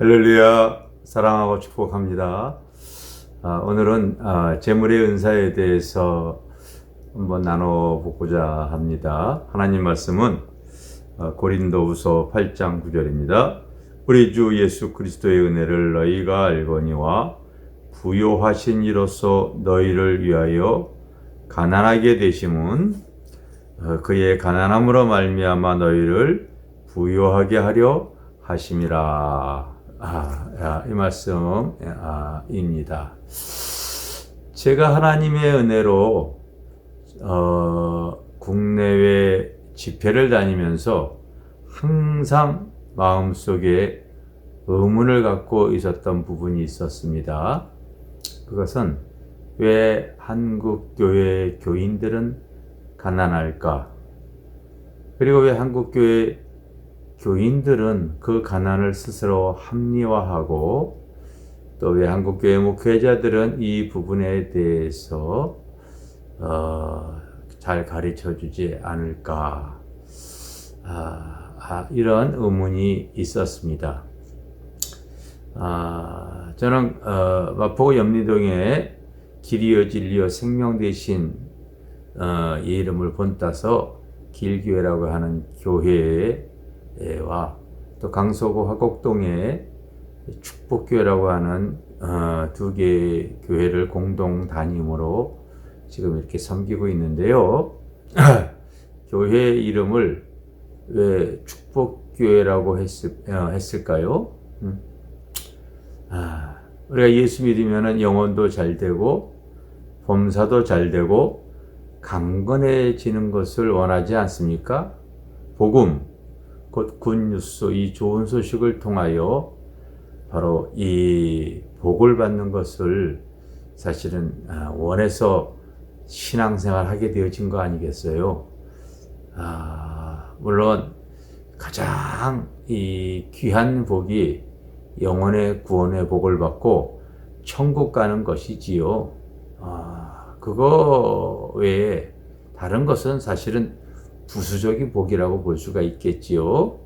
할렐루야 사랑하고 축복합니다. 아, 오늘은 아, 재물의 은사에 대해서 한번 나눠보고자 합니다. 하나님 말씀은 아, 고린도후서 8장 9절입니다. 우리 주 예수 그리스도의 은혜를 너희가 알거니와 부요하신 이로써 너희를 위하여 가난하게 되심은 어, 그의 가난함으로 말미암아 너희를 부요하게 하려 하심이라. 아, 야, 이 말씀입니다. 제가 하나님의 은혜로 어, 국내외 집회를 다니면서 항상 마음속에 의문을 갖고 있었던 부분이 있었습니다. 그것은 왜 한국 교회 교인들은 가난할까? 그리고 왜 한국 교회 교인들은 그 가난을 스스로 합리화하고 또왜 한국교회 목회자들은 이 부분에 대해서 어, 잘 가르쳐 주지 않을까 아, 아, 이런 의문이 있었습니다. 아, 저는 어, 마포구 염리동에 길이어 진리어 생명 대신 어, 이 이름을 본따서 길교회라고 하는 교회와 또 강서구 화곡동에 축복교회라고 하는 어, 두 개의 교회를 공동 담임으로 지금 이렇게 섬기고 있는데요. 교회 이름을 왜 축복교회라고 했을, 어, 했을 까요? 음. 아, 우리가 예수 믿으면 영혼도 잘 되고 범사도 잘 되고 강건해지는 것을 원하지 않습니까? 복음, 곧 굿뉴스, 이 좋은 소식을 통하여 바로 이 복을 받는 것을 사실은 아, 원해서 신앙생활 하게 되어진 거 아니겠어요? 아, 물론 가장 이 귀한 복이 영혼의 구원의 복을 받고 천국 가는 것이지요. 아, 그거 외에 다른 것은 사실은 부수적인 복이라고 볼 수가 있겠지요.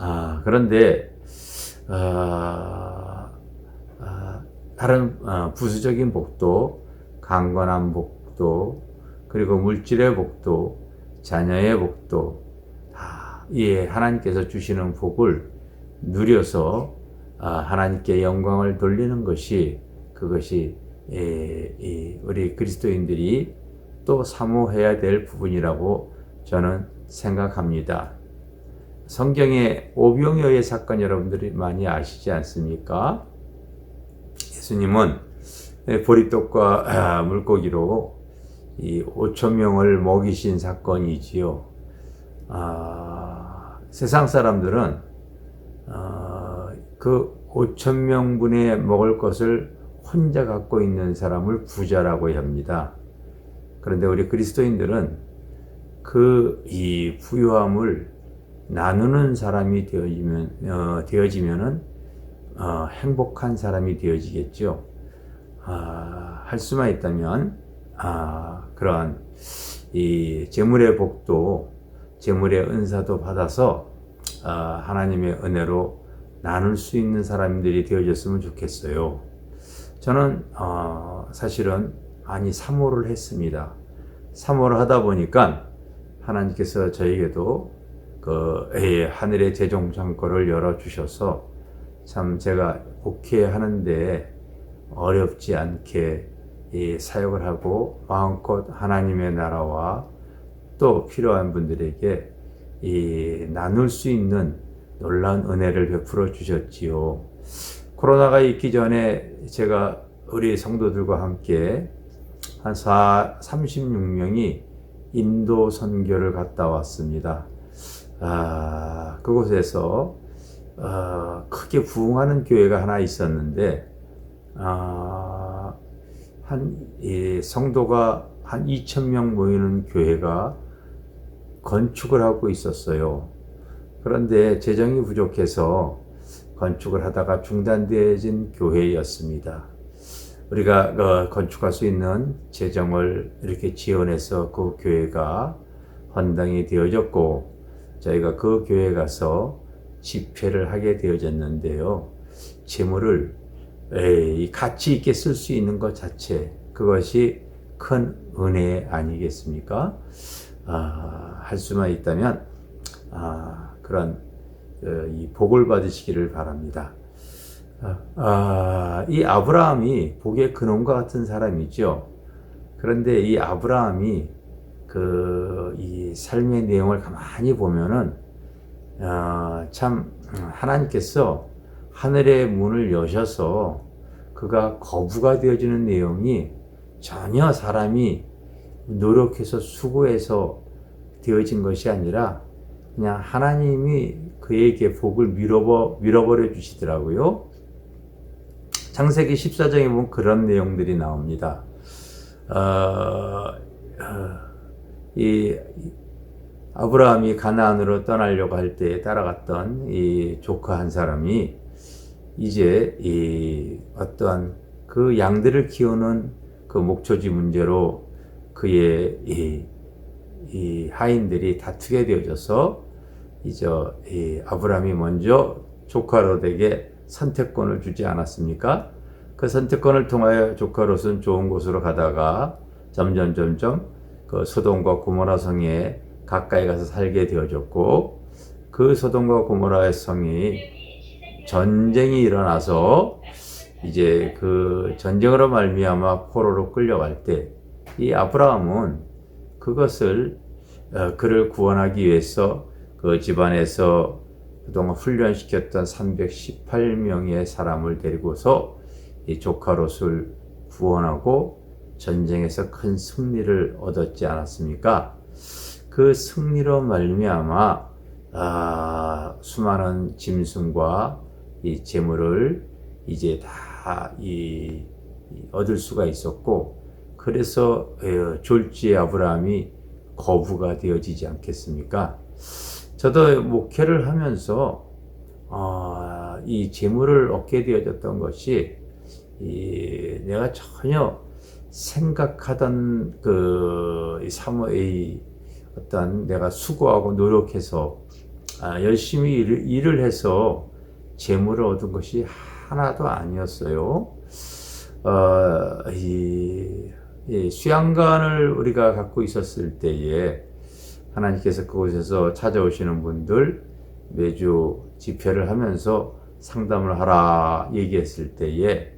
아, 그런데, 아, 아, 다른 아, 부수적인 복도, 강건한 복도, 그리고 물질의 복도, 자녀의 복도, 다, 예, 하나님께서 주시는 복을 누려서 아, 하나님께 영광을 돌리는 것이 그것이 예, 우리 그리스도인들이 또 사모해야 될 부분이라고 저는 생각합니다. 성경의 오병이어의 사건 여러분들이 많이 아시지 않습니까? 예수님은 보리떡과 물고기로 이 5천 명을 먹이신 사건이지요. 아, 세상 사람들은 아, 그 5천 명분의 먹을 것을 혼자 갖고 있는 사람을 부자라고 합니다. 그런데 우리 그리스도인들은 그 이 부유함을 나누는 사람이 되어지면 어, 되어지면은 어, 행복한 사람이 되어지겠죠. 아, 할 수만 있다면 아, 그러한 이 재물의 복도 재물의 은사도 받아서 아, 하나님의 은혜로 나눌 수 있는 사람들이 되어졌으면 좋겠어요. 저는 어, 사실은 많이 사모를 했습니다. 사모를 하다 보니까 하나님께서 저에게도 그 예, 하늘의 재정 창고를 열어 주셔서 참 제가 복회하는데 어렵지 않게 이 사역을 하고 마음껏 하나님의 나라와 또 필요한 분들에게 이 나눌 수 있는 놀라운 은혜를 베풀어 주셨지요. 코로나가 있기 전에 제가 우리 성도들과 함께 한 4, 36명이 인도 선교를 갔다 왔습니다. 아, 그곳에서 어, 크게 부흥하는 교회가 하나 있었는데 아, 한 예, 성도가 한 2천 명 모이는 교회가 건축을 하고 있었어요. 그런데 재정이 부족해서 건축을 하다가 중단되어진 교회였습니다. 우리가 어, 건축할 수 있는 재정을 이렇게 지원해서 그 교회가 헌당이 되어졌고 저희가 그 교회 가서 집회를 하게 되어졌는데요. 재물을 에이, 가치 있게 쓸 수 있는 것 자체 그것이 큰 은혜 아니겠습니까? 아, 할 수만 있다면 아, 그런 어, 이 복을 받으시기를 바랍니다. 아, 아, 이 아브라함이 복의 근원과 같은 사람이죠. 그런데 이 아브라함이 그 이 삶의 내용을 가만히 보면은 어, 참 하나님께서 하늘의 문을 여셔서 그가 거부가 되어지는 내용이 전혀 사람이 노력해서 수고해서 되어진 것이 아니라 그냥 하나님이 그에게 복을 밀어버, 밀어버려 주시더라고요. 창세기 14장에 보면 그런 내용들이 나옵니다. 어, 어, 이 아브라함이 가나안으로 떠나려고 할 때 따라갔던 이 조카 한 사람이 이제 이 어떠한 그 양들을 키우는 그 목초지 문제로 그의 이, 이 하인들이 다투게 되어져서 이제 이 아브라함이 먼저 조카 롯에게 선택권을 주지 않았습니까? 그 선택권을 통하여 조카 롯은 좋은 곳으로 가다가 점점 점점 그 소돔과 고모라 성에 가까이 가서 살게 되어졌고 그 소돔과 고모라의 성이 전쟁이 일어나서 이제 그 전쟁으로 말미암아 포로로 끌려갈 때 이 아브라함은 그것을 어, 그를 구원하기 위해서 그 집안에서 그동안 훈련시켰던 318명의 사람을 데리고서 이 조카 롯을 구원하고 전쟁에서 큰 승리를 얻었지 않았습니까? 그 승리로 말미암아 아, 수많은 짐승과 이 재물을 이제 다 이, 얻을 수가 있었고 그래서 어, 졸지의 아브라함이 거부가 되어지지 않겠습니까? 저도 목회를 하면서 어, 이 재물을 얻게 되어졌던 것이 이 내가 전혀 생각하던 그 사모의 어떤 내가 수고하고 노력해서 아, 열심히 일을, 일을 해서 재물을 얻은 것이 하나도 아니었어요. 어, 이, 이 수양관을 우리가 갖고 있었을 때에 하나님께서 그곳에서 찾아오시는 분들 매주 집회를 하면서 상담을 하라 얘기했을 때에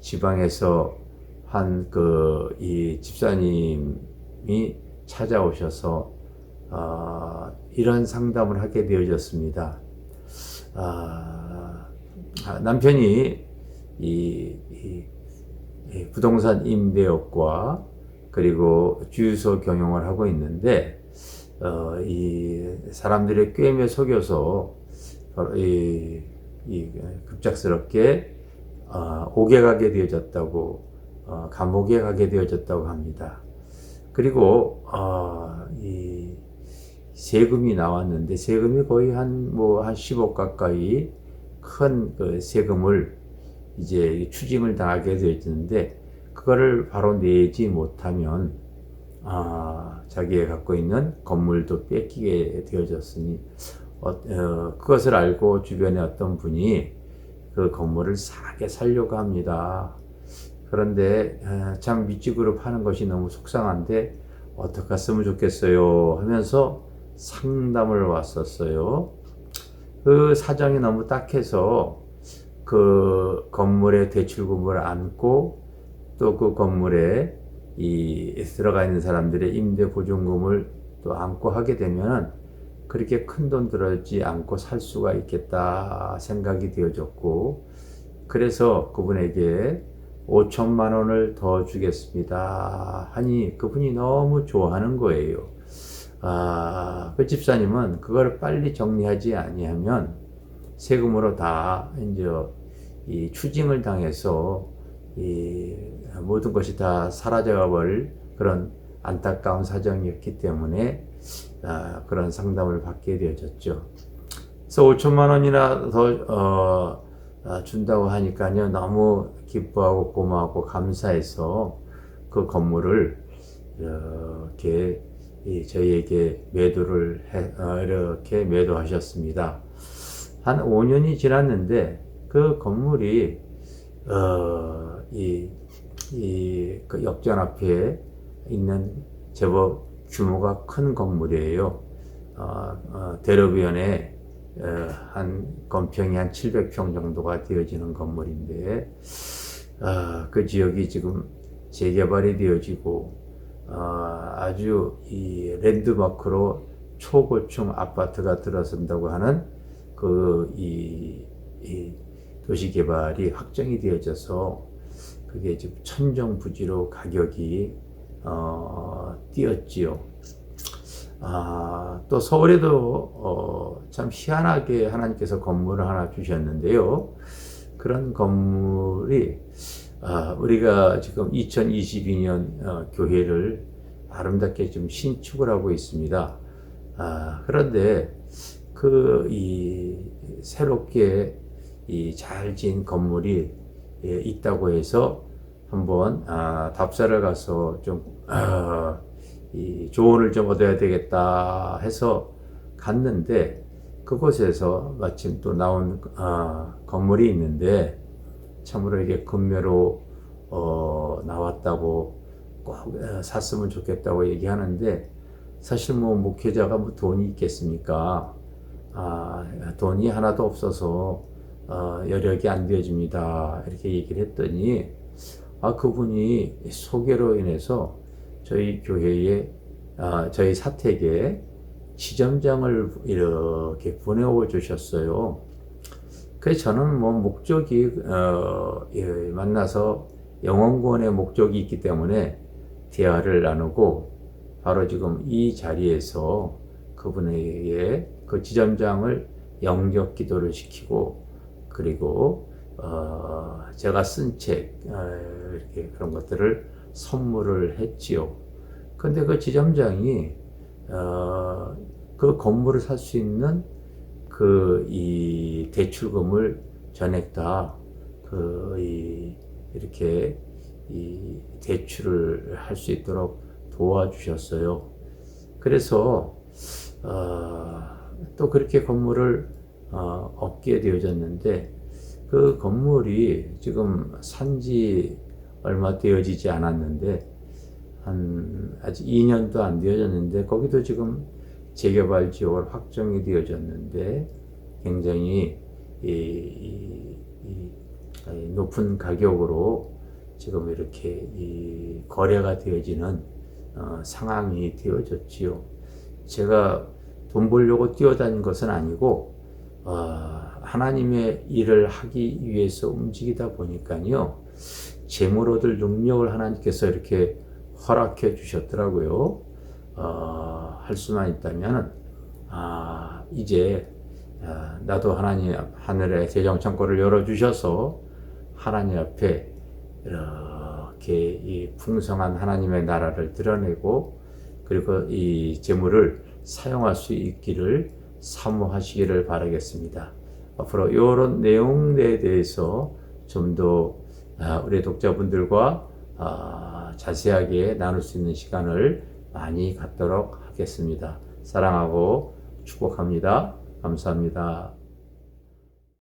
지방에서 한 그 이 집사님이 찾아오셔서 어, 이런 상담을 하게 되어졌습니다. 아, 남편이 이, 이, 이 부동산 임대업과 그리고 주유소 경영을 하고 있는데 어, 이 사람들의 꿰매 속여서 이, 이 급작스럽게 어, 옥에 가게 되어졌다고 어, 감옥에 가게 되어졌다고 합니다. 그리고 어, 이 세금이 나왔는데 세금이 거의 한 뭐한 10억 가까이 큰 그 세금을 이제 추징을 당하게 되었는데 그거를 바로 내지 못하면 아, 자기가 갖고 있는 건물도 뺏기게 되어졌으니 어, 어, 그것을 알고 주변에 어떤 분이 그 건물을 싸게 살려고 합니다. 그런데 어, 참 밑집으로 파는 것이 너무 속상한데 어떻게 했으면 좋겠어요 하면서 상담을 왔었어요. 그 사정이 너무 딱해서 그 건물의 대출금을 안고 또 그 건물에 이 들어가 있는 사람들의 임대 보증금을 또 안고 하게 되면 그렇게 큰 돈 들어지 않고 살 수가 있겠다 생각이 되어졌고 그래서 그분에게 5천만 원을 더 주겠습니다 하니 그분이 너무 좋아하는 거예요. 아, 그 집사님은 그걸 빨리 정리하지 아니하면 세금으로 다 이제 이 추징을 당해서 이 모든 것이 다 사라져 버릴 그런 안타까운 사정이었기 때문에 아, 그런 상담을 받게 되어졌죠. 그래서 5천만 원이나 더 어, 아, 준다고 하니까요 너무 기뻐하고 고마웠고 감사해서 그 건물을 이렇게 저희에게 매도를 해, 어, 이렇게 매도하셨습니다. 한 5년이 지났는데 그 건물이 어, 이, 이, 그 역전 앞에 있는 제법 규모가 큰 건물이에요. 어, 어, 대로변에 어, 한 건평이 한 700평 정도가 되어지는 건물인데 어, 그 지역이 지금 재개발이 되어지고 어, 아주 이 랜드마크로 초고층 아파트가 들어선다고 하는 그이이 도시 개발이 확정이 되어져서 그게 지금 천정부지로 가격이 어, 뛰었지요. 아, 또 서울에도 어, 참 희한하게 하나님께서 건물을 하나 주셨는데요. 그런 건물이 아, 우리가 지금 2022년 어, 교회를 아름답게 좀 신축을 하고 있습니다. 아, 그런데 그 이 새롭게 이 잘 지은 건물이 예, 있다고 해서 한번 아, 답사를 가서 좀 아, 이 조언을 좀 얻어야 되겠다 해서 갔는데 그곳에서 마침 또 나온 아, 건물이 있는데 참으로 이게 금매로 어, 나왔다고 꼭 어, 샀으면 좋겠다고 얘기하는데 사실 뭐 목회자가 뭐 돈이 있겠습니까? 아, 돈이 하나도 없어서 어, 여력이 안 되어집니다. 이렇게 얘기를 했더니 아 그분이 소개로 인해서 저희 교회에 아, 저희 사택에 지점장을 이렇게 보내어 주셨어요. 그래서 저는 뭐 목적이 어, 예, 만나서 영원권의 목적이 있기 때문에 대화를 나누고 바로 지금 이 자리에서 그분에게 그 지점장을 영적 기도를 시키고 그리고 어, 제가 쓴책 어, 이렇게 그런 것들을 선물을 했지요. 근데 그 지점장이 어, 그 건물을 살 수 있는 그 이 대출금을 전액 다그 이렇게 이 대출을 할 수 있도록 도와주셨어요. 그래서 어, 또 그렇게 건물을 어, 얻게 되어졌는데 그 건물이 지금 산지 얼마 되어지지 않았는데 한 아직 2년도 안 되어졌는데 거기도 지금 재개발 지역으로 확정이 되어졌는데 굉장히 이, 이, 이, 이 높은 가격으로 지금 이렇게 이 거래가 되어지는 어, 상황이 되어졌지요. 제가 돈 벌려고 뛰어다닌 것은 아니고 어, 하나님의 일을 하기 위해서 움직이다 보니까요. 재물 얻을 능력을 하나님께서 이렇게 허락해 주셨더라고요. 어, 할 수만 있다면 아, 이제 아, 나도 하나님 하늘의 재정 창고를 열어 주셔서 하나님 앞에 이렇게 이 풍성한 하나님의 나라를 드러내고 그리고 이 재물을 사용할 수 있기를 사모하시기를 바라겠습니다. 앞으로 이런 내용에 대해서 좀더 아, 우리 독자분들과 아, 자세하게 나눌 수 있는 시간을 많이 갖도록 하겠습니다. 사랑하고 축복합니다. 감사합니다.